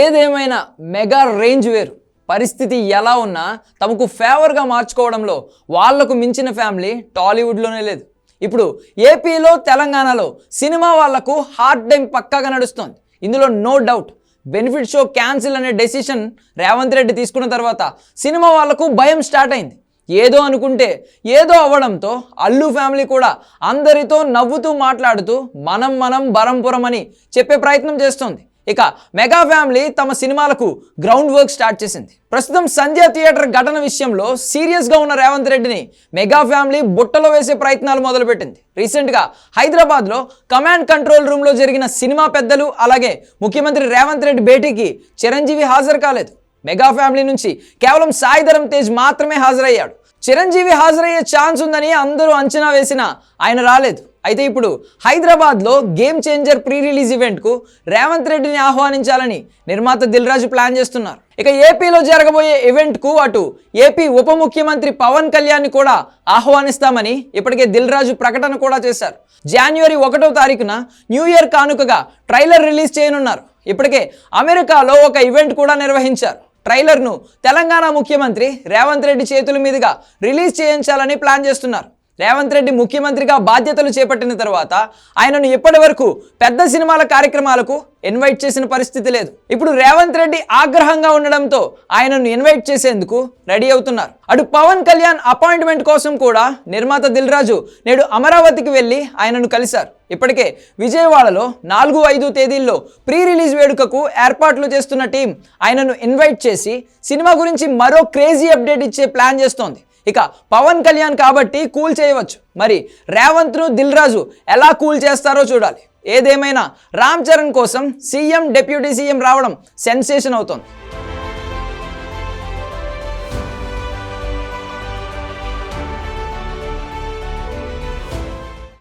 ఏదేమైనా mega range వేరు. పరిస్థితి ఎలా ఉన్నా తమకు ఫేవర్గా మార్చుకోవడంలో వాళ్ళకు మించిన ఫ్యామిలీ టాలీవుడ్లోనే లేదు. ఇప్పుడు ఏపీలో తెలంగాణలో సినిమా వాళ్ళకు హార్డ్ టైం పక్కాగా నడుస్తోంది. ఇందులో no doubt benefit show cancel అనే డెసిషన్ రేవంత్ రెడ్డి తీసుకున్న తర్వాత సినిమా వాళ్ళకు భయం స్టార్ట్ అయింది. ఏదో అనుకుంటే ఏదో అవ్వడంతో అల్లు ఫ్యామిలీ కూడా అందరితో నవ్వుతూ మాట్లాడుతూ మనం మనం బరంపురం అని చెప్పే ప్రయత్నం చేస్తోంది. ఇక మెగా ఫ్యామిలీ తమ సినిమాలకు గ్రౌండ్ వర్క్ స్టార్ట్ చేసింది. ప్రస్తుతం సంధ్య థియేటర్ ఘటన విషయంలో సీరియస్గా ఉన్న రేవంత్ రెడ్డిని మెగా ఫ్యామిలీ బుట్టలో వేసే ప్రయత్నాలు మొదలుపెట్టింది. రీసెంట్గా హైదరాబాద్లో కమాండ్ కంట్రోల్ రూమ్లో జరిగిన సినిమా పెద్దలు అలాగే ముఖ్యమంత్రి రేవంత్ రెడ్డి భేటీకి చిరంజీవి హాజరు కాలేదు. మెగా ఫ్యామిలీ నుంచి కేవలం సాయిధరం తేజ్ మాత్రమే హాజరయ్యాడు. చిరంజీవి హాజరయ్యే ఛాన్స్ ఉందని అందరూ అంచనా వేసినా ఆయన రాలేదు. అయితే ఇప్పుడు హైదరాబాద్లో గేమ్ చేంజర్ ప్రీ రిలీజ్ ఈవెంట్కు రేవంత్ రెడ్డిని ఆహ్వానించాలని నిర్మాత దిల్ రాజు ప్లాన్ చేస్తున్నారు. ఇక ఏపీలో జరగబోయే ఈవెంట్కు అటు ఏపీ ఉప ముఖ్యమంత్రి పవన్ కళ్యాణ్ కూడా ఆహ్వానిస్తామని ఇప్పటికే దిల్ రాజు ప్రకటన కూడా చేశారు. జనవరి ఒకటో తారీఖున న్యూ ఇయర్ కానుకగా ట్రైలర్ రిలీజ్ చేయనున్నారు. ఇప్పటికే అమెరికాలో ఒక ఈవెంట్ కూడా నిర్వహించారు. ట్రైలర్ను తెలంగాణ ముఖ్యమంత్రి రేవంత్ రెడ్డి చేతుల మీదుగా రిలీజ్ చేయించాలని ప్లాన్ చేస్తున్నారు. రేవంత్ రెడ్డి ముఖ్యమంత్రిగా బాధ్యతలు చేపట్టిన తర్వాత ఆయనను ఇప్పటి వరకు పెద్ద సినిమాల కార్యక్రమాలకు ఇన్వైట్ చేసిన పరిస్థితి లేదు. ఇప్పుడు రేవంత్ రెడ్డి ఆగ్రహంగా ఉండడంతో ఆయనను ఇన్వైట్ చేసేందుకు రెడీ అవుతున్నారు. అటు పవన్ కళ్యాణ్ అపాయింట్మెంట్ కోసం కూడా నిర్మాత దిల్ రాజు నేడు అమరావతికి వెళ్ళి ఆయనను కలిశారు. ఇప్పటికే విజయవాడలో నాలుగు ఐదు తేదీల్లో ప్రీ రిలీజ్ వేడుకకు ఏర్పాట్లు చేస్తున్న టీం ఆయనను ఇన్వైట్ చేసి సినిమా గురించి మరో క్రేజీ అప్డేట్ ఇచ్చే ప్లాన్ చేస్తోంది. ఇక పవన్ కళ్యాణ్ కాబట్టి కూల్ చేయవచ్చు. మరి రేవంత్ను దిల్ రాజు ఎలా కూల్ చేస్తారో చూడాలి. ఏదేమైనా రామ్ చరణ్ కోసం సీఎం డిప్యూటీ సీఎం రావడం సెన్సేషన్ అవుతోంది.